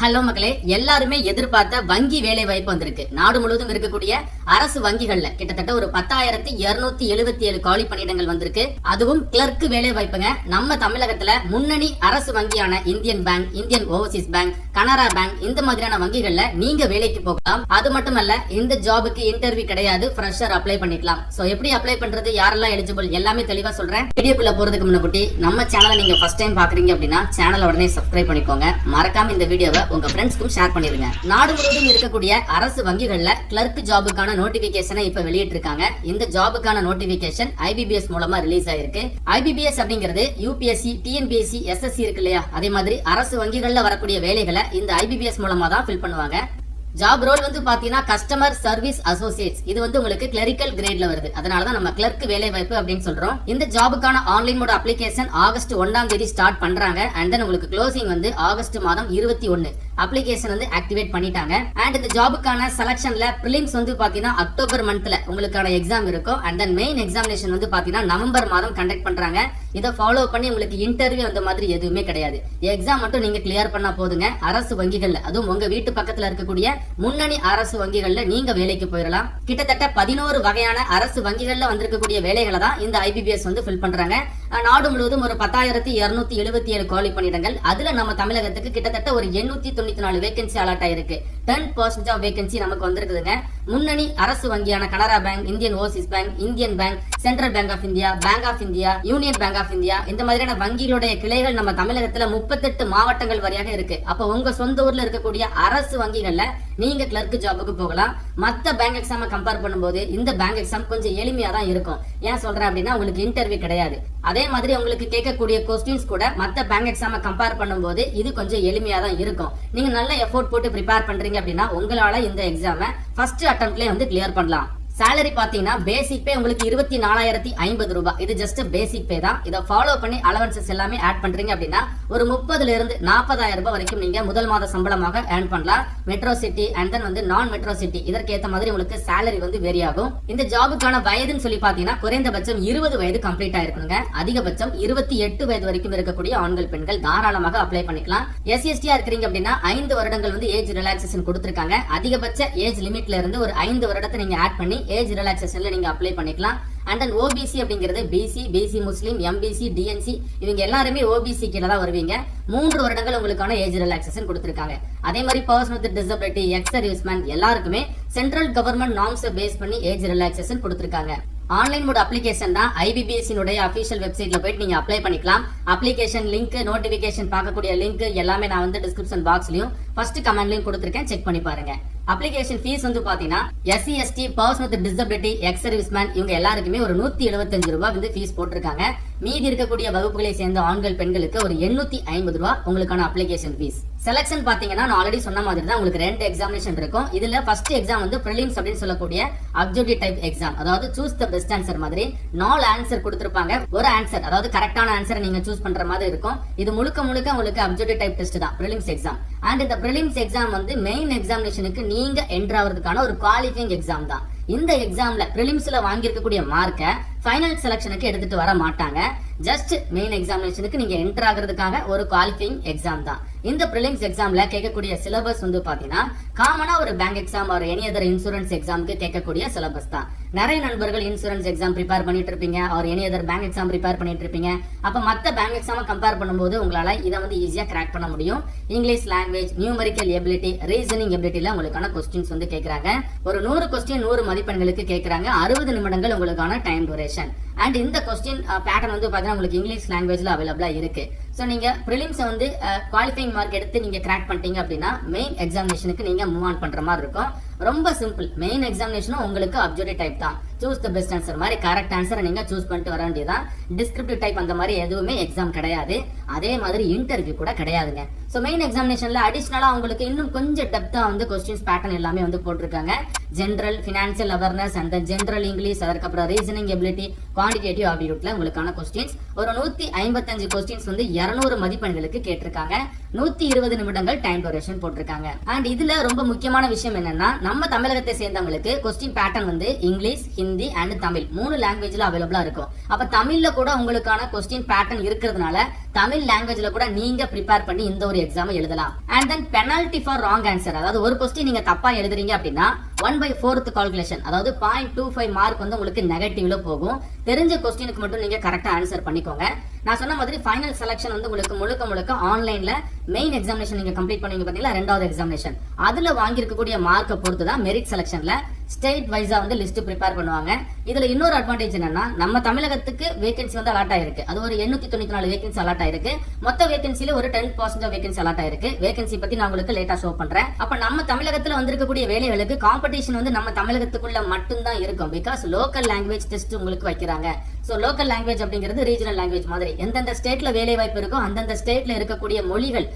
Hello மக்களே எல்லாருமே எதிர்பார்த்த வங்கி வேலை வாய்ப்பு வந்திருக்கு. நாடு முழுவதும் இருக்கக்கூடிய அரசு வங்கிகள்ல கிட்டத்தட்ட ஒரு பத்தாயிரத்தி இருநூத்தி எழுபத்தி ஏழு காலி பணியிடங்கள் வந்திருக்கு. அதுவும் கிளர்க் வேலை வாய்ப்புங்க நம்ம தமிழகத்துல முன்னணி அரசு வங்கியான Indian Bank Indian Overseas Bank Canara Bank இந்த மாதிரியான வங்கிகள்ல நீங்க வேலைக்கு போகலாம். அது மட்டுமல்ல இந்த ஜாபுக்கு இன்டர்வியூ கிடையாது ஃப்ரெஷர் அப்ளை பண்ணிக்கலாம். சோ எப்படி அப்ளை பண்றது யாரெல்லாம் எலிஜிபிள் எல்லாமே தெளிவா சொல்றேன். வீடியோக்குள்ள போறதுக்கு முன்னாடி நம்ம சேனலை நீங்க ஃபர்ஸ்ட் டைம் பாக்குறீங்க அப்படின்னா சேனலை உடனே சப்ஸ்கிரைப் பண்ணிக்கோங்க. மறக்காம இந்த வீடியோவை உங்க ஃப்ரெண்ட்ஸ்க்கும் ஷேர் பண்ணிருங்க நாடு முழுவதும் இருக்கக்கூடிய அரசு வங்கிகள்ல கிளர்க் ஜாபுக்கான நோட்டிபிகேஷனை இப்ப வெளியிட்டிருக்காங்க. இந்த ஜாபுக்கான நோட்டிபிகேஷன் ஐபிபிஎஸ் மூலமா ரிலீஸ் ஆயிருக்கு. ஐபிபிஎஸ் அப்படிங்கிறது யூபிஎஸ்சி டிஎன்பிஎஸ்சி எஸ்எஸ்சி இருக்கு இல்லையா? அதே மாதிரி அரசு வங்கிகள்ல வரக்கூடிய வேலைகளை இந்த ஐபிபிஎஸ் மூலமா தான் ஃபில் பண்ணுவாங்க. ஜாப் ரோல் வந்து பாத்தீங்கன்னா கஸ்டமர் சர்வீஸ் அசோசியேட்ஸ் இது வந்து உங்களுக்கு கிளரிக்கல் கிரேட்ல வருது. அதனாலதான் நம்ம கிளர்க் வேலை வாய்ப்பு அப்படின்னு சொல்றோம். இந்த ஜாபுக்கான ஆன்லைன் மோட் அப்ளிகேஷன் ஆகஸ்ட் ஒன்னாம் தேதி ஸ்டார்ட் பண்றாங்க. அண்ட் தென் உங்களுக்கு க்ளோசிங் வந்து ஆகஸ்ட் மாதம் இருபத்தி ஒன்னு அப்ளிகேஷன் வந்து ஆக்டிவேட் பண்ணிட்டாங்க. அண்ட் இந்த ஜாபுக்கான செலக்ஷன்ல ப்ரிலிம்ஸ் வந்து பாத்தீங்கன்னா அக்டோபர் மந்த்ல உங்களுக்கான எக்ஸாம் இருக்கும். அண்ட் தென் மெயின் எக்ஸாமினேஷன் வந்து பாத்தீங்கன்னா நவம்பர் மாதம் கண்டக்ட் பண்றாங்க. இதை ஃபாலோ பண்ணி உங்களுக்கு இன்டர்வியூ அந்த மாதிரி எதுவுமே கிடையாது. எக்ஸாம் மட்டும் நீங்க கிளியர் பண்ணா போதுங்க. அரசு வங்கிகள்ல அதுவும் உங்க வீட்டு பக்கத்துல இருக்கக்கூடிய முன்னணி அரசு வங்கிகள்ல நீங்க வேலைக்கு போயிடலாம் கிட்டத்தட்ட பதினோரு வகையான அரசு வங்கிகள்ல வந்திருக்கக்கூடிய வேலைகளை தான் இந்த ஐபிபிஎஸ் வந்து ஃபில் பண்றாங்க. நாடு முழுவதும் ஒரு பத்தாயிரத்தி இருநூத்தி எழுபத்தி ஏழு காலி பணியிடங்கள். அதுல நம்ம தமிழகத்துக்கு கிட்டத்தட்ட ஒரு எண்ணூத்தி தொண்ணூத்தி நாலு வேகன்சி அலாட் ஆயிருக்கு. டென் பர்சன்டேஜ் ஆஃப் வேகன்சி நமக்கு வந்திருக்குதுங்க. முன்னணி அரசு வங்கியான Canara Bank Indian Overseas Bank Indian Bank Central Bank of India Bank of India Union Bank of India இந்த மாதிரியான வங்கிகளுடைய கிளைகள் நம்ம தமிழகத்துல முப்பத்தெட்டு மாவட்டங்கள் வரையாக இருக்கு. அப்ப உங்க சொந்த ஊர்ல இருக்கக்கூடிய அரசு வங்கிகள்ல நீங்க கிளர்க் ஜாபுக்கு போகலாம். மத்த பேங்க் எக்ஸாம கம்பேர் பண்ணும்போது இந்த பேங்க் எக்ஸாம் கொஞ்சம் எளிமையா தான் இருக்கும். ஏன் சொல்றேன் அப்படின்னா உங்களுக்கு இன்டர்வியூ கிடையாது. அதே அதே மாதிரி உங்களுக்கு கேட்கக்கூடிய கொஸ்டின்ஸ் கூட மத்த பேங்க் எக்ஸாம கம்பேர் பண்ணும்போது இது கொஞ்சம் எளிமையா தான் இருக்கும். நீங்க நல்ல எஃபோர்ட் போட்டு ப்ரிப்பேர் பண்றீங்க அப்படின்னா உங்களால இந்த எக்ஸாம ஃபர்ஸ்ட் அட்டம்ப்ட்லயே வந்து கிளியர் பண்ணலாம். சேலரி பாத்தீங்கன்னா பேசிக் பே உங்களுக்கு இருபத்தி நாலாயிரத்தி ஐம்பது ரூபாய் இது ஜஸ்ட் பேசிக் பே தான். இதை ஃபாலோ பண்ணி அலவன்சஸ் எல்லாமே ஆட் பண்றீங்க அப்படின்னா ஒரு முப்பதுல இருந்து நாற்பதாயிரம் ரூபாய் வரைக்கும் நீங்க முதல் மாத சம்பளமாக ஏர்ன் பண்ணலாம். மெட்ரோ சிட்டி அண்ட் தென் வந்து நான் மெட்ரோ சிட்டி இதற்கு ஏத்த மாதிரி உங்களுக்கு சேலரி வந்து வேரி ஆகும். இந்த ஜாபுக்கான வயதுன்னு சொல்லி பாத்தீங்கன்னா குறைந்தபட்சம் இருபது வயது கம்ப்ளீட் ஆயிருக்குங்க. அதிகபட்சம் இருபத்தி எட்டு வயது வரைக்கும் இருக்கக்கூடிய ஆண்கள் பெண்கள் தாராளமாக அப்ளை பண்ணிக்கலாம். எஸ்எஸ்டியா இருக்கிறீங்க அப்படின்னா ஐந்து வருடங்கள் வந்து ஏஜ் ரிலாக்ஸேஷன் கொடுத்திருக்காங்க. அதிகபட்ச ஏஜ் லிமிட்ல இருந்து ஒரு ஐந்து வருடத்தை நீங்க ஆட் பண்ணி ஏஜ் ரிலாக்ஸேஷன்ல நீங்க அப்ளை பண்ணிக்கலாம். அண்ட் தென் ஓபிசி அப்படிங்கிறது BC BC Muslim MBC DNC இவங்க எல்லாருமே ஓபிசி கீழே தான் வருவீங்க. மூன்று வருடங்கள் உங்களுக்கான ஏஜ் ரிலாக்ஸேஷன் கொடுத்துருக்காங்க. அதே மாதிரி person with disability ex serviceman எல்லாருக்குமே சென்ட்ரல் கவர்மெண்ட் நார்ம்ஸை பேஸ் பண்ணி ஏஜ் ரிலாக்ஸேஷன் கொடுத்துருக்காங்க. ஆன்லைன் மோட் அப்ளிகேஷன் தான் ஐபிபிஎஸ் அஃபிஷியல் வெப்சைட்ல போயிட்டு நீங்க அப்ளை பண்ணிக்கலாம். அப்ளிகேஷன் லிங்க் நோட்டிபிகேஷன் பார்க்கக்கூடிய லிங்க் எல்லாமே நான் வந்து டிஸ்கிரிப்ஷன் பாக்ஸ்லயும் ஃபர்ஸ்ட் கமெண்ட்லயும் கொடுத்துருக்கேன். செக் பண்ணி பாருங்க. அப்ளிகேஷன் ஃபீஸ் வந்து பாத்தீங்கன்னா SC ST person with disability ex serviceman இவங்க எல்லாருக்குமே ஒரு நூத்தி எழுபத்தஞ்சு ரூபாய் வந்து ஃபீஸ் போட்டிருக்காங்க. மீதி இருக்கக்கூடிய வகுப்புகளை சேர்ந்த ஆண்கள் பெண்களுக்கு ஒரு எண்ணூத்தி ஐம்பது ரூபா உங்களுக்கான அப்ளிகேஷன் ஃபீஸ் செலக்ஷன் பாத்தீங்கன்னா நான் ஆல்ரெடி சொன்ன மாதிரி தான் உங்களுக்கு ரெண்டு எக்ஸாமினேஷன் இருக்கும். இதுல ஃபர்ஸ்ட் எக்ஸாம் வந்து ப்ரிலிம்ஸ் அப்படின்னு சொல்லக்கூடிய அப்ஜெக்டிவ் டைப் எக்ஸாம் அதாவது சூஸ் த பெஸ்ட் ஆன்சர் மாதிரி நாலு ஆன்சர் கொடுத்திருப்பாங்க. ஒரு ஆன்சர் அதாவது கரெக்டான ஆன்சரை நீங்க சூஸ் பண்ற மாதிரி இருக்கும். இது முழுக்க முழுக்க உங்களுக்கு அப்ஜெக்டிவ் டைப் டெஸ்ட் தான் ப்ரிலிம்ஸ் எக்ஸாம் அண்ட் இந்த ப்ரிலிம்ஸ் எக்ஸாம் வந்து மெயின் எக்ஸாமினேஷனுக்கு நீங்க என்ட்ரு ஆகிறதுக்கான ஒரு குவாலிஃபைங் எக்ஸாம் தான். இந்த எக்ஸாம்ல ப்ரிலிம்ஸ்ல வாங்கியிருக்கக்கூடிய மார்க்கை ஃபைனல் செலக்ஷனுக்கு எடுத்துட்டு வர மாட்டாங்க. ஜஸ்ட் மெயின் எக்ஸாமினேஷனுக்கு நீங்க என்டர் ஆகிறதுக்காக ஒரு குவாலிஃபைங் எக்ஸாம் தான். இந்த ப்ரிலிம்ஸ் எக்ஸாம்ல கேட்கக்கூடிய சிலபஸ் வந்து பாத்தீங்கன்னா காமனா ஒரு பேங்க் எக்ஸாம் ஒரு எனி அதர் இன்சூரன்ஸ் எக்ஸாமுக்கு கேட்கக்கூடிய சிலபஸ் தான். நிறைய நண்பர்கள் இன்சூரன்ஸ் எக்ஸாம் ப்ரிப்பேர் பண்ணிட்டு இருப்பீங்க ஒரு any other bank exam prepare பண்ணிட்டு இருப்பீங்க. அப்ப மத்த பேங்க் எக்ஸாம் கம்பேர் பண்ணும்போது உங்களால இதை வந்து ஈஸியா கிராக் பண்ண முடியும். English language numerical ability reasoning எபிலிட்டில உங்களுக்கான கொஸ்டின்ஸ் வந்து கேட்கறாங்க ஒரு நூறு கொஸ்டின் நூறு மதிப்பெண்களுக்கு கேட்கறாங்க அறுபது நிமிடங்கள் உங்களுக்கான டைம் duration அண்ட் இந்த கொஸ்டின் பேட்டர்ன் வந்து பாத்தீங்கன்னா உங்களுக்கு இங்கிலீஷ் லாங்குவேஜ்ல அவைலபிளா இருக்கு. ஸோ நீங்க ப்ரிலிம்ஸ் வந்து uh, குவாலிஃபைங் மார்க் எடுத்து நீங்க கிராக் பண்ணிட்டீங்க அப்படின்னா மெயின் எக்ஸாமினேஷனுக்கு நீங்க மூவ் ஆன் பண்ற மாதிரி இருக்கும். ரொம்ப சிம்பிள் மெயின் எக்ஸாமினேஷனும் உங்களுக்கு அப்ஜெக்டிவ் டைப் தான். சூஸ் த பெஸ்ட் ஆன்சர் மாதிரி கரெக்ட் ஆன்சரை நீங்கள் சூஸ் பண்ணிட்டு வர வேண்டியதான் டிஸ்கிரிப்டிவ் டைப் அந்த மாதிரி எதுவுமே எக்ஸாம் கிடையாது. அதே மாதிரி இன்டர்வியூ கூட கிடையாதுங்க. ஸோ மெயின் எக்ஸாமினேஷனில் அடிஷ்னலாக உங்களுக்கு இன்னும் கொஞ்சம் டெப்தா வந்து கொஸ்டின்ஸ் பேட்டர்ன் எல்லாமே வந்து போட்டிருக்காங்க. General financial awareness and general English அதுக்கப்புறம் ரீசனிங் எபிலிட்டி குவான்டிடேட்டிவ் ஆப்டிடியூட்ல உங்களுக்கான கொஸ்டின்ஸ் ஒரு நூற்றி ஐம்பத்தஞ்சு கொஸ்டின்ஸ் வந்து இரநூறு மதிப்பெண்களுக்கு கேட்டிருக்காங்க. நூத்தி இருபது நிமிடங்கள் டைம் டொரேஷன் போட்டிருக்காங்க. அண்ட் இதுல ரொம்ப முக்கியமான விஷயம் என்னன்னா நம்ம தமிழகத்தை சேர்ந்தவங்களுக்கு கொஸ்டின் பேட்டர்ன் வந்து இங்கிலீஷ் ஹிந்தி அண்ட் தமிழ் மூணு லாங்குவேஜ்ல அவைலபிளா இருக்கும். அப்ப தமிழ்ல கூட உங்களுக்கான கொஸ்டின் பேட்டர்ன் இருக்கிறதுனால தமிழ் லாங்குவேஜ்ல கூட நீங்க ப்ரிப்பேர் பண்ணி இந்த ஒரு எக்ஸாம் எழுதலாம். And then penalty for wrong answer அதாவது ஒரு கொஸ்டின் நீங்க தப்பா எழுதுறீங்க அப்படின்னா ஒன் பை ஃபோர்த் கால்குலேஷன் அதாவது பாயிண்ட் டூ ஃபைவ் மார்க் வந்து உங்களுக்கு நெகட்டிவ்ல போகும். தெரிஞ்ச கொஸ்டினுக்கு மட்டும் நீங்க கரெக்டா ஆன்சர் பண்ணிக்கோங்க. நான் சொன்ன மாதிரி ஃபைனல் செலக்ஷன் வந்து உங்களுக்கு முழுக்க முழுக்க ஆன்லைன்ல மெயின் எக்ஸாமினேஷன் நீங்க கம்ப்ளீட் பண்ணுவீங்க பாத்தீங்களா? ரெண்டாவது எக்ஸாமினேஷன் அதுல வாங்கியிருக்கக்கூடிய மார்க்கை பொறுத்து தான் மெரிட் செலக்ஷன்ல ஸ்டேட் வைஸாக வந்து லிஸ்ட் ப்ரிப்பேர் பண்ணுவாங்க. இதில் இன்னொரு அட்வான்டேஜ் என்னன்னா நம்ம தமிழகத்துக்கு வேகன்சி வந்து அலாட் ஆயிருக்கு. அது ஒரு எண்ணூற்றி தொண்ணூற்றி நாலு வேகன்சி அலாட் ஆயிருக்கு. மொத்த வேகன்சியில ஒரு டென் பர்சன்ட் வேகன்சி அலாட் ஆயிருக்கு. வேகன்சி பற்றி நான் உங்களுக்கு லேட்டாக ஷோ பண்ணுறேன் அப்போ நம்ம தமிழகத்தில் வந்திருக்கக்கூடிய வேலைகளுக்கு காம்படிஷன் வந்து நம்ம தமிழகத்துக்குள்ள மட்டும்தான் இருக்கும். பிகாஸ் லோக்கல் லாங்குவேஜ் டெஸ்ட் உங்களுக்கு வைக்கிறாங்க. ஸோ லோக்கல் லாங்குவேஜ் அப்படிங்கிறது ரீஜனல் லாங்குவேஜ் மாதிரி. எந்தெந்த ஸ்டேட்டில் வேலை வாய்ப்பு இருக்கோ அந்தந்த ஸ்டேட்டில் இருக்கக்கூடிய மொழிகள்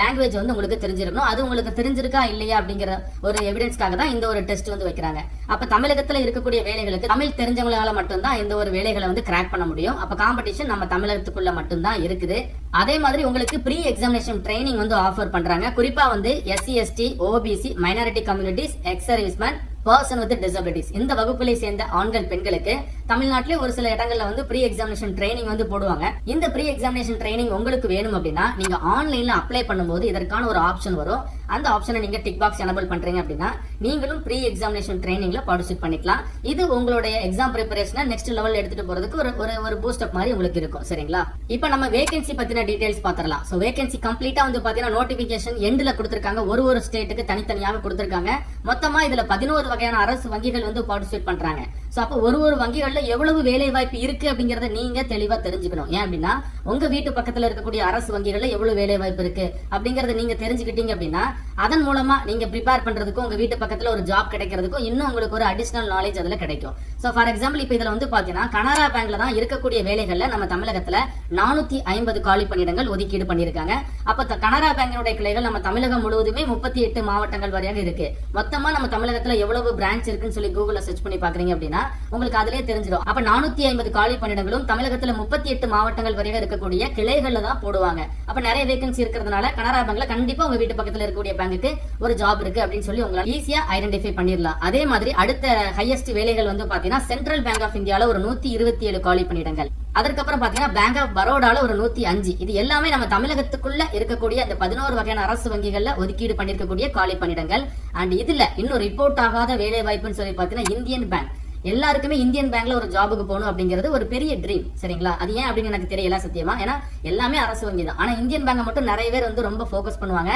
லாங்குவேஜ் வந்து உங்களுக்கு தெரிஞ்சிருக்கணும். அது உங்களுக்கு தெரிஞ்சிருக்கா இல்லையா அப்படிங்கிற ஒரு எவிடன்ஸ்க்காக தான் இந்த ஒரு டெஸ்ட் வந்து வைக்கிறாங்க. அப்ப தமிழகத்துல இருக்கக்கூடிய வேலைகளுக்கு தமிழ் தெரிஞ்சவங்களால மட்டும்தான் இந்த ஒரு வேலைகளை வந்து கிராக் பண்ண முடியும். அப்ப காம்படிஷன் நம்ம தமிழகத்துக்குள்ள மட்டும்தான் இருக்குது. அதே மாதிரி உங்களுக்கு ப்ரீ எக்ஸாமினேஷன் ட்ரைனிங் வந்து ஆஃபர் பண்றாங்க. குறிப்பா வந்து SC ST OBC minority communities ex serviceman person with disabilities இந்த வகுப்புகளை சேர்ந்த ஆண்கள் பெண்களுக்கு தமிழ்நாட்டிலே ஒரு சில இடங்கள்ல வந்து ப்ரீ எக்ஸாமினேஷன் ட்ரைனிங் வந்து போடுவாங்க. இந்த ப்ரீ எக்ஸாமினேஷன் ட்ரைனிங் உங்களுக்கு வேணும் அப்படின்னா நீங்க ஆன்லைன்ல அப்ளை பண்ணும்போது இதற்கான ஒரு ஆப்ஷன் வரும். அந்த ஆப்ஷனை நீங்க டிக் பாக்ஸ் எனபிள் பண்றீங்க அப்படின்னா நீங்களும் ப்ரீ எக்ஸாமினேஷன் ட்ரைனிங்ல பார்ட்டிசிபேட் பண்ணிக்கலாம். இது உங்களுடைய எக்ஸாம் ப்ரிப்பரேஷனை நெக்ஸ்ட் லெவல் எடுத்துட்டு போறதுக்கு ஒரு ஒரு ஒரு பூஸ்ட் அப் மாதிரி உங்களுக்கு இருக்கும். சரிங்களா? இப்போ நம்ம வேகன்சி பத்தின டீடைல்ஸ் பாத்திரலாம் ஸோ வேகன்சி கம்ப்ளீட்டா வந்து பாத்தீங்கன்னா நோட்டிபிகேஷன் எண்ட்ல கொடுத்திருக்காங்க. ஒரு ஒரு ஸ்டேட்டுக்கு தனித்தனியாக கொடுத்திருக்காங்க. மொத்தமா இதுல பதினோரு வகையான அரசு வங்கிகள் வந்து பார்ட்டிசிபேட் பண்றாங்க. சோ அப்போ ஒரு ஒரு வங்கிகள்ல எவ்வளவு வேலை வாய்ப்பு இருக்கு அப்படிங்கறத நீங்க தெளிவா தெரிஞ்சுக்கணும். ஏன் அப்படின்னா உங்க வீட்டு பக்கத்துல இருக்கக்கூடிய அரசு வங்கிகள்ல எவ்வளவு வேலை வாய்ப்பு இருக்கு அப்படிங்கறத நீங்க தெரிஞ்சுக்கிட்டீங்க அப்படின்னா அதன் மூலமா நீங்க ப்ரிப்பேர் பண்றதுக்கும் உங்க வீட்டு பக்கத்துல ஒரு ஜாப் கிடைக்கிறதுக்கும் இன்னும் உங்களுக்கு ஒரு அடிஷனல் நாலேஜ் அதுல கிடைக்கும். சோ ஃபார் எக்ஸாம்பிள் இப்போ இதுல வந்து பாத்தீங்கன்னா கனரா பேங்க்ல தான் இருக்கக்கூடிய வேலைகள்ல நம்ம தமிழகத்துல நானூத்தி ஐம்பது காலி பணியிடங்கள் ஒதுக்கீடு பண்ணிருக்காங்க அப்ப கனரா பேங்கினுடைய கிளைகள் நம்ம தமிழகம் முழுவதுமே முப்பத்தி எட்டு மாவட்டங்கள் வரையாக இருக்கு. மொத்தமா நம்ம தமிழகத்துல எவ்வளவு பிரான்ச் இருக்குன்னு சொல்லி கூகுள்ல சர்ச் பண்ணி பாக்குறீங்க அப்படின்னா உங்களுக்கு அதிலே தெரிஞ்சிடும். அப்ப நானூத்தி ஐம்பது காலி பணியிடங்களும் தமிழகத்துல முப்பத்தி எட்டு மாவட்டங்கள் வரையாக இருக்கக்கூடிய கிளைகள்ல தான் போடுவாங்க. அப்ப நிறைய வேகன்சி இருக்கிறதுனால கனரா பேங்க்ல கண்டிப்பா உங்க வீட்டு பக்கத்துல இருக்கக்கூடிய பேங்குக்கு ஒரு ஜாப் இருக்கு அப்படின்னு சொல்லி உங்களால ஈஸியா ஐடென்டிஃபை பண்ணிடலாம் அதே மாதிரி அடுத்த ஹையஸ்ட் வேலைகள் வந்து பாத்தீங்கன்னா சென்ட்ரல் பேங்க் ஆஃப் இந்தியால ஒரு நூத்தி இருபத்தி ஏழு காலி பணியிடங்கள். அதற்கப்புறம் பாத்தீங்கன்னா பேங்க் ஆஃப் பரோடால ஒரு நூத்தி அஞ்சு. இது எல்லாமே நம்ம தமிழகத்துக்குள்ள இருக்கக்கூடிய அந்த பதினோரு வகையான அரசு வங்கிகள்ல ஒதுக்கீடு பண்ணிருக்கக்கூடிய காலி பணியிடங்கள். அண்ட் இதுல இன்னும் ரிப்போர்ட் ஆகாத வேலை வாய்ப்புன்னு சொல்லி பாத்தீங்கன்னா இந்தியன் பேங்க் எல்லாருக்குமே இந்தியன் பேங்க்ல ஒரு ஜாபுக்கு போகணும் அப்படிங்கிறது ஒரு பெரிய ட்ரீம் சரிங்களா? அது ஏன் அப்படின்னு எனக்கு தெரியல சத்தியமா. ஏன்னா எல்லாமே அரசு வங்கி தான் ஆனா இந்தியன் பேங்கை மட்டும் நிறைய பேர் வந்து ரொம்ப ஃபோக்கஸ் பண்ணுவாங்க.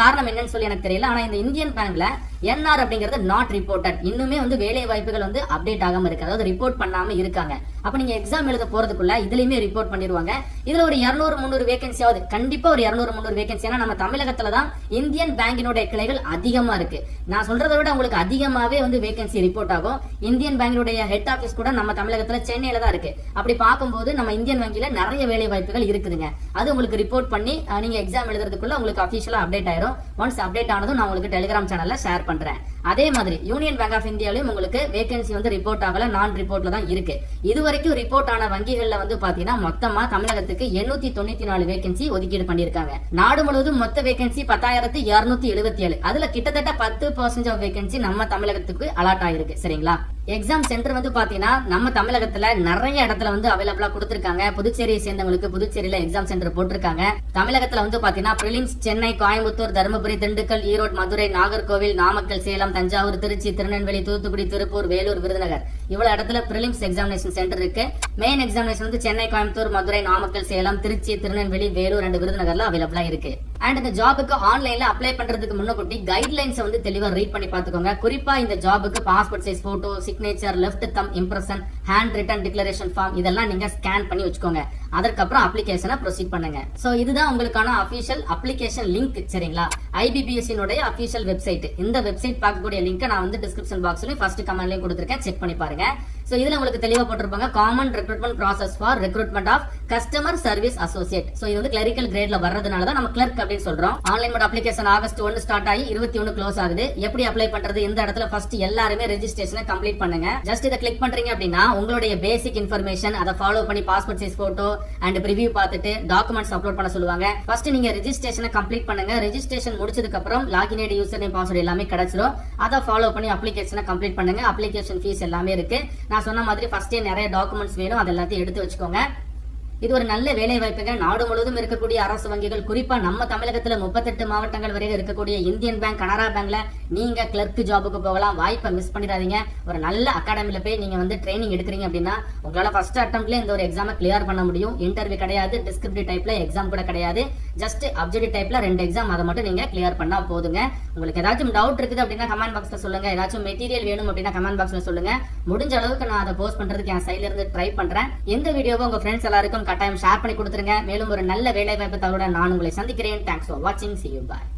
காரணம் என்னன்னு சொல்லி எனக்கு தெரியல. ஆனா இந்த இந்தியன் பேங்க்ல என்ஆர் அப்படிங்கிறது நாட் ரிப்போர்ட்டட் இன்னுமே வந்து வேலை வாய்ப்புகள் வந்து அப்டேட் ஆகாம இருக்கு. அதாவது ரிப்போர்ட் பண்ணாம இருக்காங்க. அப்ப நீங்க எக்ஸாம் எழுத போறதுக்குள்ள இதுலயுமே ரிப்போர்ட் பண்ணிடுவாங்க. இதுல ஒரு இருநூறு முந்நூறு வேகன்சி ஆகுது கண்டிப்பா ஒரு இருநூறு முந்நூறு வேகன்சி ஏன்னா நம்ம தமிழகத்துல தான் இந்தியன் பேங்கினுடைய கிளைகள் அதிகமா இருக்கு. நான் சொல்றதை விட உங்களுக்கு அதிகமாவே வந்து வேகன்சி ரிப்போர்ட் ஆகும். இந்தியன் பேங்கினுடைய ஹெட் ஆபீஸ் கூட நம்ம தமிழகத்துல சென்னையில தான் இருக்கு. அப்படி பார்க்கும்போது நம்ம இந்தியன் வங்கியில நிறைய வேலை வாய்ப்புகள் இருக்குதுங்க. அது உங்களுக்கு ரிப்போர்ட் பண்ணி நீங்க எக்ஸாம் எழுதுறதுக்குள்ள உங்களுக்கு அபிஷியலா அப்டேட் ஆயிரும். ஒன்ஸ் அப்டேட் ஆனதும் நான் உங்களுக்கு டெலிகிராம் சேனல்ல ஷேர் பண்றேன். அதே மாதிரி யூனியன் பேங்க் ஆஃப் இந்தியாலயும் உங்களுக்கு வேகன்சி வந்து ரிப்போர்ட் ஆகல நான் ரிப்போர்ட்ல தான் இருக்கு. இது வரைக்கும் ரிப்போர்ட் ஆன வங்கிகள்ல வந்து பாத்தீங்கன்னா மொத்தமா தமிழகத்துக்கு எண்ணூத்தி தொண்ணூத்தி நாலு வேகன்சி ஒதுக்கீடு பண்ணிருக்காங்க நாடு முழுவதும் மொத்த வேகன்சி பத்தாயிரத்தி இருநூத்தி எழுபத்தி ஏழு அதுல கிட்டத்தட்ட பத்து பர்சன்ட் ஆஃப் வேகன்சி நம்ம தமிழகத்துக்கு அலாட் ஆயிருக்கு. சரிங்களா? எக்ஸாம் சென்டர் வந்து பாத்தீங்கன்னா நம்ம தமிழகத்துல நிறைய இடத்துல வந்து அவைலபிளா கொடுத்திருக்காங்க. புதுச்சேரியை சேர்ந்தவங்களுக்கு புதுச்சேரியில எக்ஸாம் சென்டர் போட்டிருக்காங்க. தமிழகத்துல வந்து பாத்தீங்கன்னா பிரிலிம்ஸ் சென்னை கோயம்புத்தூர் தருமபுரி திண்டுக்கல் ஈரோடு மதுரை நாகர்கோவில் நாமக்கல் சேலம் தஞ்சாவூர் திருச்சி திருநெல்வேலி தூத்துக்குடி திருப்பூர் வேலூர் விருதுநகர். இவ்வளவு இடத்துல பிரிலிம்ஸ் எக்ஸாமினேஷன் சென்டர் இருக்கு. மெயின் எக்ஸாமினேஷன் வந்து சென்னை கோயம்புத்தூர் மதுரை நாமக்கல் சேலம் திருச்சி திருநெல்வேலி வேலூர் அண்ட் விருதுநகர்ல அவைலபிளா இருக்கு. அண்ட் இந்த ஜாபுக்கு ஆன்லைன்ல அப்ளை பண்றதுக்கு முன்னக்கூட்டி கைட்லைன்ஸ் வந்து தெளிவாக ரீட் பண்ணி பார்த்துக்கோங்க. குறிப்பா இந்த ஜாபுக்கு passport size photo signature left thumb impression hand written declaration form இதெல்லாம் நீங்க ஸ்கேன் பண்ணி வச்சுக்கோங்க. அதற்கப்புறம் அப்ளிகேஷனை ப்ரொசீட் பண்ணுங்க. ஸோ இதுதான் உங்களுக்கான அஃபிஷியல் அப்ளிகேஷன் லிங்க் சரிங்களா? ஐபிபிஎஸ்சினுடைய அஃபீஷியல் வெப்சைட் இந்த வெப்சைட் பார்க்கக்கூடிய லிங்க் நான் வந்து டிஸ்கிரிப்ஷன் பாக்ஸ்லயும் ஃபர்ஸ்ட் கமெண்ட்லயும் கொடுத்துருக்கேன். செக் பண்ணி பாருங்க. ஸோ இதுல உங்களுக்கு தெளிவாக போட்டிருப்பாங்க. Common recruitment process for recruitment of customer service associate so இது வந்து கிளரிக்கல் கிரேட்ல வர்றதுனால தான் நம்ம கிளர்க் அப்படின்னு சொல்றோம். ஆன்லைன் மோட் அப்ளிகேஷன் ஆகஸ்ட் ஒன்னு ஸ்டார்ட் ஆகி இருபத்தி ஒன்னு க்ளோஸ் ஆகுது. எப்படி அப்ளை பண்றது? இந்த இடத்துல ஃபர்ஸ்ட் எல்லாருமே ரெஜிஸ்ட்ரேஷனை கம்ப்ளீட் பண்ணுங்க. ஜஸ்ட் இதை கிளிக் பண்றீங்க அப்படின்னா உங்களுடைய பேசிக் இன்ஃபர்மேஷன் அதை ஃபாலோ பண்ணி passport size photo and review பார்த்துட்டு டாக்குமெண்ட்ஸ் அப்லோட் பண்ண சொல்லுவாங்க. ஃபர்ஸ்ட் நீங்க ரெஜிஸ்ட்ரேஷனை கம்ப்ளீட் பண்ணுங்க. ரெஜிஸ்ட்ரேஷன் முடிச்சதுக்கு அப்புறம் login ID user name password எல்லாமே கிடைச்சிரும். அதை ஃபாலோ பண்ணி அப்ளிகேஷனை கம்ப்ளீட் பண்ணுங்க. அப்ளிகேஷன் ஃபீஸ் எல்லாமே இருக்கு. நான் சொன்ன மாதிரி ஃபர்ஸ்டே நிறைய டாக்குமெண்ட்ஸ் வேணும். அது எல்லாத்தையும் எடுத்து வச்சுக்கோங்க. இது ஒரு நல்ல வேலை வாய்ப்புங்க நாடு முழுவதும் இருக்கக்கூடிய அரசு வங்கிகள் குறிப்பா நம்ம தமிழகத்துல முப்பத்தெட்டு மாவட்டங்கள் வரைக்கும் இருக்கக்கூடிய இந்தியன் பேங்க் கனரா பேங்க்ல நீங்க கிளர்க் ஜாபுக்கு போகலாம். வாய்ப்பை மிஸ் பண்ணிடாதீங்க. ஒரு நல்ல அகாடமில போய் நீங்க வந்து ட்ரைனிங் எடுக்கிறீங்க அப்படின்னா உங்களால ஃபர்ஸ்ட் அட்டம்ப்ட்ல இந்த ஒரு எக்ஸாமை கிளியர் பண்ண முடியும். இன்டர்வியூ கிடையாது டிஸ்கிரிப்டிவ் டைப்ல எக்ஸாம் கூட கிடையாது. ஜஸ்ட் அப்ஜெக்டிவ் டைப்ல ரெண்டு எக்ஸாம் அதை மட்டும் நீங்க கிளியர் பண்ணா போதுங்க. உங்களுக்கு ஏதாச்சும் டவுட் இருக்குது அப்படின்னா கமெண்ட் பாக்ஸ்ல சொல்லுங்க. ஏதாச்சும் மெட்டீரியல் வேணும் அப்படின்னா கமெண்ட் பாக்ஸ்ல சொல்லுங்க. முடிஞ்ச அளவுக்கு நான் அதை போஸ்ட் பண்றதுக்கு என் சைட்ல இருந்து ட்ரை பண்றேன். எந்த வீடியோவை உங்க ஃப்ரெண்ட்ஸ் எல்லாருக்கும் கட்டாயம் ஷேர் பண்ணி கொடுத்துருங்க. மேலும் ஒரு நல்ல வேலை வாய்ப்பு தவிர நான் உங்களை சந்திக்கிறேன். தேங்க்ஸ் ஃபார் வாட்சிங் சி யூ பாய்